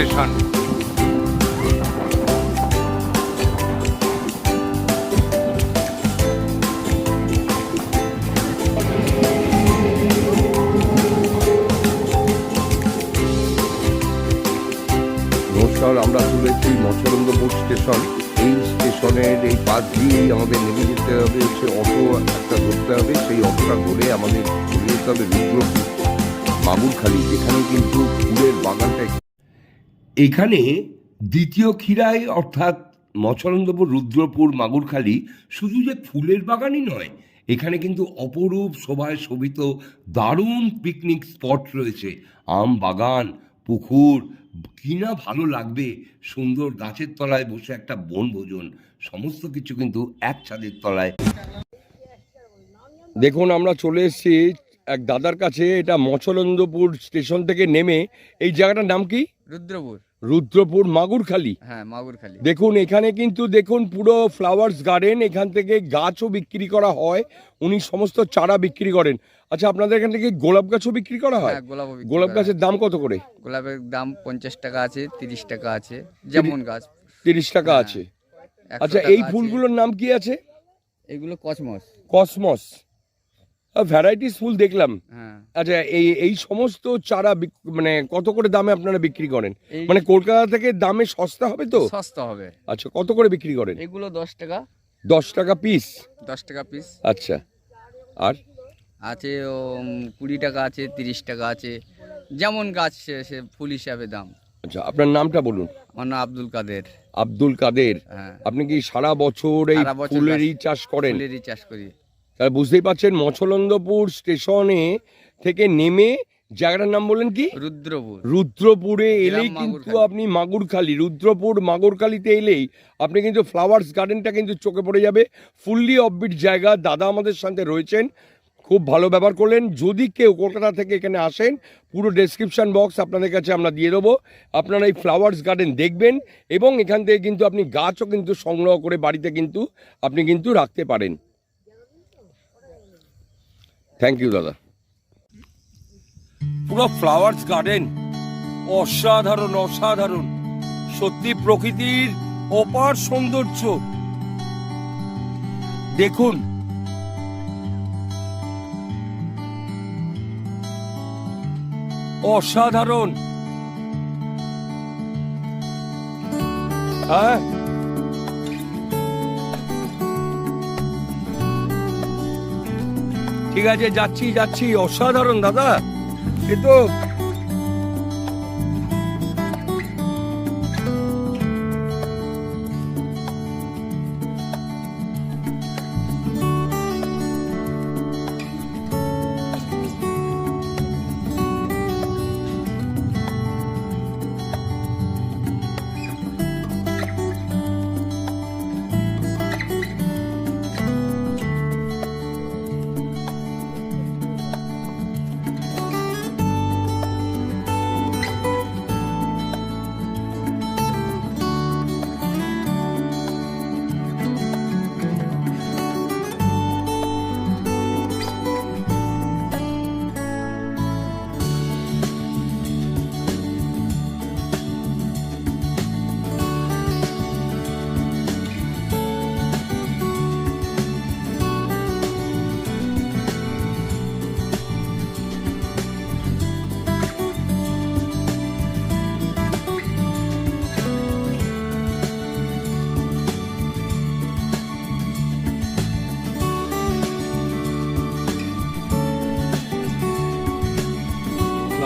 Station নমস্কার, আমরা চলেছি মৎস্যরন্দপুর স্টেশন। এই স্টেশনের এই পাশ দিয়েই আমাদের নেমে যেতে হবে, হচ্ছে অটো একটা ধরতে হবে। সেই অটোটা ধরে আমাদের চলে যেতে হবে রুদ্রপুর মাগুরখালি যেখানে কিন্তু ফুলের বাগানটা এখানে দ্বিতীয় খিরাই অর্থাৎ মৎস্যরন্দপুর রুদ্রপুর, মাগুরখালি শুধু যে ফুলের বাগানই নয়, এখানে কিন্তু অপরূপ শোভায় শোভিত দারুণ পিকনিক স্পট রয়েছে। আম বাগান, পুকুর কিনা ভালো লাগবে সুন্দর গাছের তলায় বসে একটা বনভোজন সমস্ত কিছু কিন্তু এক ছাদের তলায়। দেখুন, আমরা চলে এসেছি এক দাদার কাছে এটা মছলন্দপুর স্টেশন থেকে নেমে এই জায়গাটার নাম কি? রুদ্রপুর। রুদ্রপুর মাগুরখালি। হ্যাঁ মাগুরখালি। দেখুন এখানে কিন্তু দেখুন পুরো ফ্লাওয়ার্স গার্ডেন এখান থেকে গাছও বিক্রি করা হয় উনি সমস্ত চারা বিক্রি করেন। আচ্ছা আপনাদের এখান থেকে গোলাপ গাছও বিক্রি করা হয়? হ্যাঁ গোলাপ গোলাপ গাছের দাম কত করে? গোলাপের দাম পঞ্চাশ টাকা আছে তিরিশ টাকা আছে যেমন গাছ। তিরিশ টাকা হ্যাঁ, আছে। আচ্ছা এই ফুলগুলোর নাম কি আছে? এগুলো কসমস। কসমস। ভ্যারাইটিস ফুল দেখলাম। হ্যাঁ। আচ্ছা এই এই সমস্ত চারা মানে কত করে দামে আপনারা বিক্রি করেন? মানে কলকাতা থেকে দামে সস্তা হবে তো? সস্তা হবে। আচ্ছা কত করে বিক্রি করেন? এগুলো দশ টাকা। দশ টাকা পিস দশ টাকা পিস আচ্ছা আর? আছে কুড়ি টাকা আছে তিরিশ টাকা আছে। যেমন গাছ সে সে ফুল হিসাবে দাম। আচ্ছা আপনার নামটা বলুন। আমার নাম আব্দুল কাদের। আব্দুল কাদের। হ্যাঁ। আপনি কি সারা বছর এই ফুলেরই চাষ করেন? ফুলেরই চাষ করি। তাহলে বুঝতেই পারছেন মছলন্দপুর স্টেশনে থেকে নেমে জায়গাটার নাম বললেন কি? রুদ্রপুর। রুদ্রপুরে এলেই কিন্তু আপনি মাগুরখালি রুদ্রপুর মাগুরখালিতে এলেই আপনি কিন্তু ফ্লাওয়ার্স গার্ডেনটা কিন্তু চোখে পড়ে যাবে। ফুললি অফবিট জায়গা দাদা আমাদের সাথে রয়েছেন। খুব ভালো ব্যবহার করলেন। যদি কেউ কলকাতা থেকে এখানে আসেন পুরো ডেসক্রিপশন বক্স আপনাদের কাছে আমরা দিয়ে দেবো। আপনারা এই ফ্লাওয়ার্স গার্ডেন দেখবেন এবং এখান থেকে কিন্তু আপনি গাছও কিন্তু সংগ্রহ করে বাড়িতে কিন্তু আপনি কিন্তু রাখতে পারেন। থ্যাংক ইউ দাদা। পুরো ফ্লাওয়ার্স গার্ডেন অসাধারণ অসাধারণ। সত্যি প্রকৃতির অপার সৌন্দর্য। দেখুন। অসাধারণ। হ্যাঁ? ঠিক আছে যাচ্ছি যাচ্ছি। অসাধারণ দাদা। কিন্তু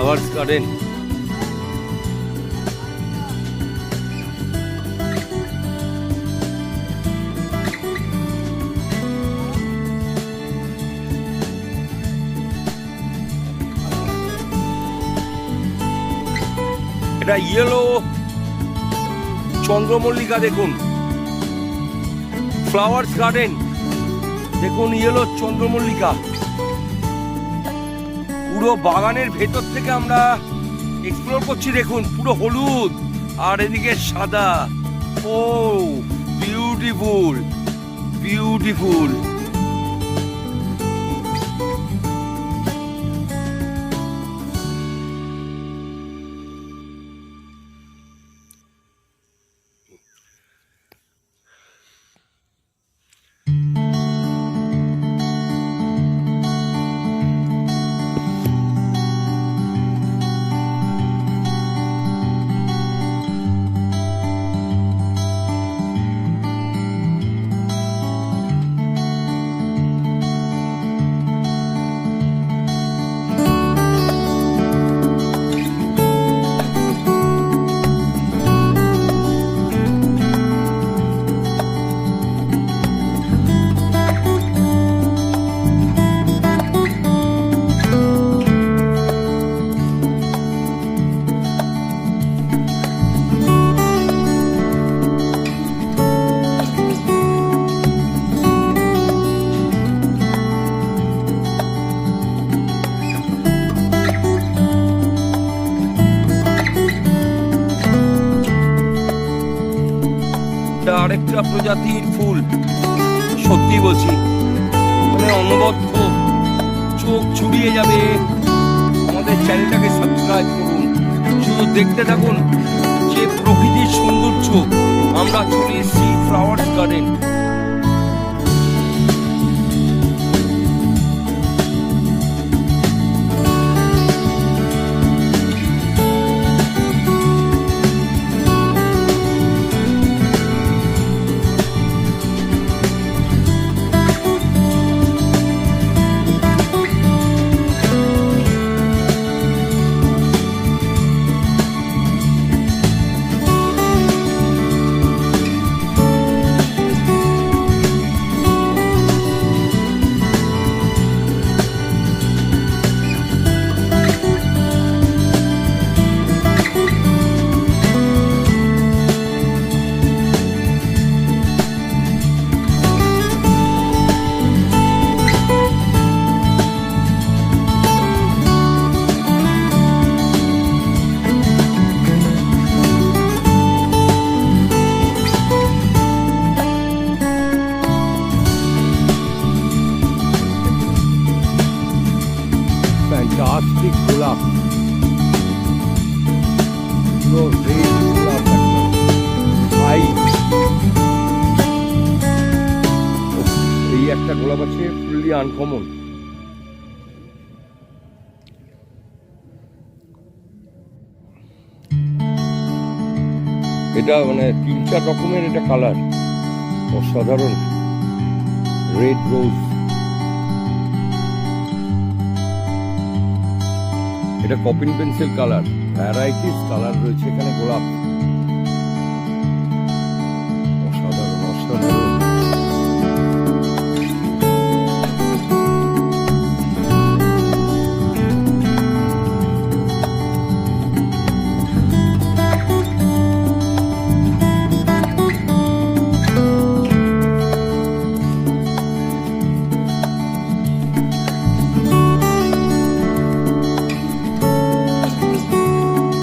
ফ্লাওয়ার্স গার্ডেন এটা ইয়েলো চন্দ্রমল্লিকা দেখুন। ফ্লাওয়ার্স গার্ডেন দেখুন ইয়েলো চন্দ্রমল্লিকা। পুরো বাগানের ভেতর থেকে আমরা এক্সপ্লোর করছি, দেখুন, পুরো হলুদ, আর এদিকে সাদা। ও বিউটিফুল বিউটিফুল আরেকটা প্রজাতির ফুল। সত্যি বলছি মানে অনবদ্য চোখ ছুড়িয়ে যাবে। আমাদের চ্যানেলটাকে সাবস্ক্রাইব করুন। শুধু দেখতে থাকুন যে প্রকৃতির সৌন্দর্য। আমরা চলে এসেছি ফ্লাওয়ার্স গার্ডেন ফ্যান্টাস্টিক গোলাপ। একদম এই একটা গোলাপ আছে ফুললি আনকমন এটা মানে তিন চার রকমের এটা কালার অসাধারণ। Red rose. এটা কপিন পেন্সিল কালার ভ্যারাইটিস কালার রয়েছে এখানে গোলাপ।